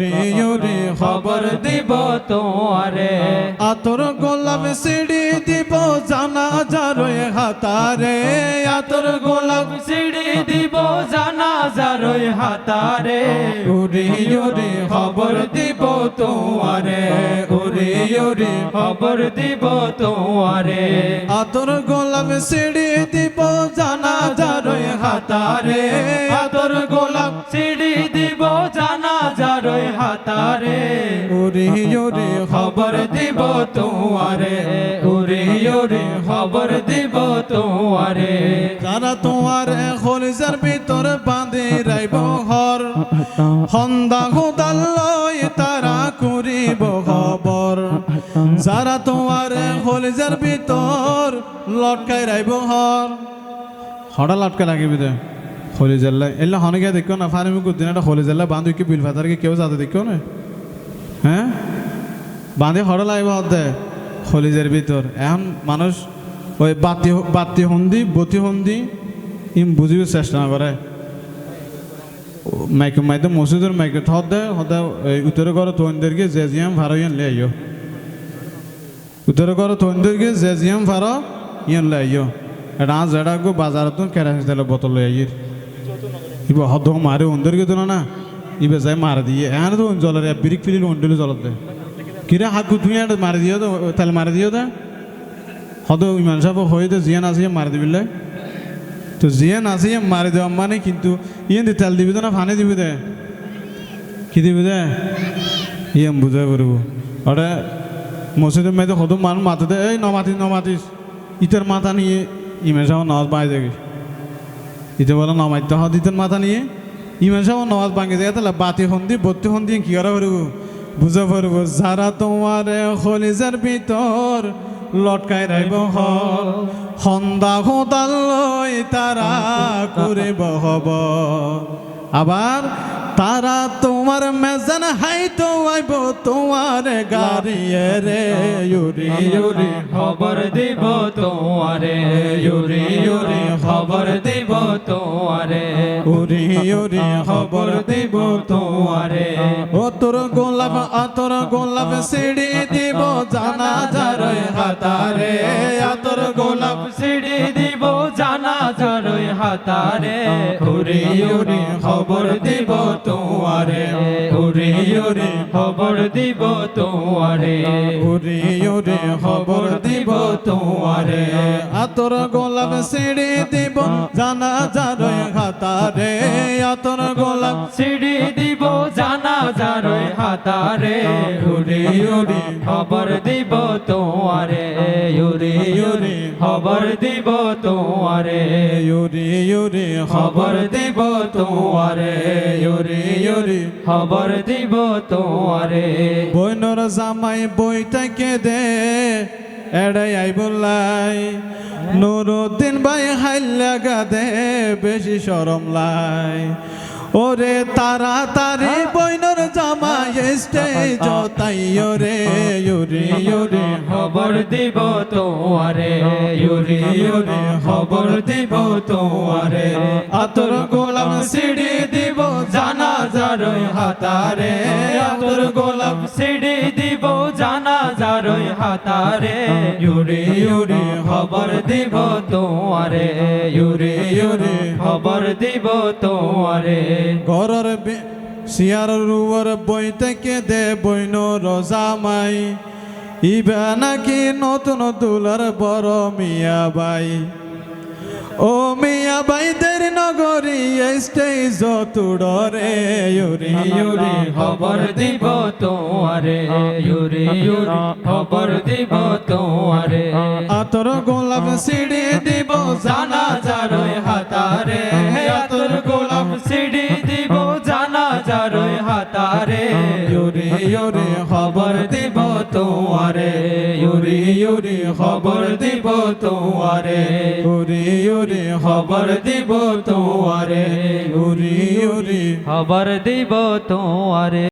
উরি উরি খবর দিব তোমারে আতর গোলাপ সিঁড়ি দিব জানা যারোয় হাতারে আতর গোলাপ সিঁড়ি দিব জানা যারই হাতারে উরি উরি খবর দিব তোমারে উরি উরি খবর দিব তোমারে আতর গোলাপ সিঁড়ি দিব জানা যারোয় হাতারে আতর গোলাপ সিঁড়ি দিব জানা হাতারে উরি উরি খবর দিব তোমারে উরে উরে খবর দিব তোমারে যারা তোমার খলিজার ভিতর বাঁধি রাইব ঘর সন্ধ্যা গোদাল লই তারা করিব খবর যারা তোমার খলিজার ভিতর লটকাই রাইব ঘর হঠাৎ লটকা লাগিবি দে খলিজাল্লা এলা হনকে দেখো না ফানি মুখ দিন একটা খলিজাল্লা বাঁধি কি বিল ফাতারকে কেউ যাতে দেখো না হ্যাঁ বাঁধি হঠাৎ লাগবে হদ দে খলিজের ভিতর এখন মানুষ ওই বাতি বাতি হন্দি বতি হন্দি ইম বুঝিবে চেষ্টা না করে মাইক মাইতে মসজিদের মাইকে থত দে হদে উত্তরে করে তোনদেরকে যে জিয়াম ভারো ইয়ান লে আইও উত্তরে করে তোনদেরকে যে জিয়াম ভারো ইয়ান লে আইও আজ এটা গো বাজারত কেরাসিন তেলের বোতল লই আইয়ের এখানে তো জলের বিরিক ফিরিল ওন্ডিলে জলত দে কিরে হাকু তুমি এটা মারি দিও তো তেল মারি দিও দে হদ ইমান সাহেব হয়ে তো জিয়ান আসিয়ে মারি দিবিলে তো জিয়ান আসিয়ে মারি দেওয়া মানে কিন্তু ইয়ে দি তেল দিবি তো না ফানি দিবি দে কি দিবি দে ইয়ে বুঝাই করব ওটা মসজিদের মেয়েদের হদ মান মাথা দে এই নমাতিস নমাতিস ইটার মাথা নিয়ে ইমান সাহেব নামাজ বাই দেখি ইতে বলে নমাইতে হদ ইতের মাথা নিয়ে। ইমান সাহেব নমাজ ভাঙে যায়, তাহলে বাতি হন হন্দি, বত্তি হন্দি কি করা পারব বুঝা পারব, যারা তোমার খলিজার ভিতর লটকাই রাইব হল সন্ধ্যা হোতাল তারা করিব হব। আবার তারা তোমার মেজান হাই তো আইব, তোমার গাড়িয়ে রে ইউরি ইউরি খবর দিব, তোমারে ইউরে ইউরে খবর দিব। তোমারে। উরি উরি খবর দিব তোমারে। ও তোর গোলাপ আতর গোলাপ সিঁড়ি দিব জানা যারই হাতারে আতর গোলাপ সিঁড়ি দিব জানা যারই হাতারে। উরে উরে খবর দিব তোমারে। উরে উরে খবর দিব তোমারে। উরি উরি খবর দিব তোমারে। আতর গোলাপ সিঁড়ি দিব জানা যারই হাতারে আতর গোলাপ সিঁড়ি দিব জানা যারই হাতারে। উরে উরে খবর দিব তোমারে উরে উরে খবর দিব তোমারে। ইউরি ইউরি খবর দিব তোমারে ইউরি ইউরি খবর দিব তোমারে। বইনর জামাই বইটাকে দে এড়াই আই বললাই। নুরুদ্দিন ভাই হাইলা গাদে বেশি সরম লাই। ওরে তাড়াতাড়ি বইনর জামাই স্টেজ তাই ওরে, ইউরি ইউরি, খবর দিব তোমারে, ইউরি ইউরি, খবর দিব তোমারে। আতর গোলাম সিঁড়ি যারই হাতারে। আতর গোলাপ সিঁড়ি দিব জানা হাতারে। খবর দিব তোমারে। খবর দিব তোমারে। রুয়ার বই থেকে দে বইন রজামাই ইবা নাকি নতুন দুলার বড় মিয়া বাই। ও মিয়া বাই দের নগরী স্টেজ তুড়রে ইউরি ইউরি খবর দিব তোমারে ইউরি ইউরি খবর দিব তোমারে আতর গোলাপ সিঁড়ি দিব জানা যারই হাতারে আতর গোলাপ সিঁড়ি দিব জানা যারই হাতারে ইউরি ইউরি খবর তোমারে ইউরি ইউরি খবর দিব তোমারে। ইউরি ইউরি খবর দিব তোমারে। ইউরি ইউরি খবর দিব তোমারে।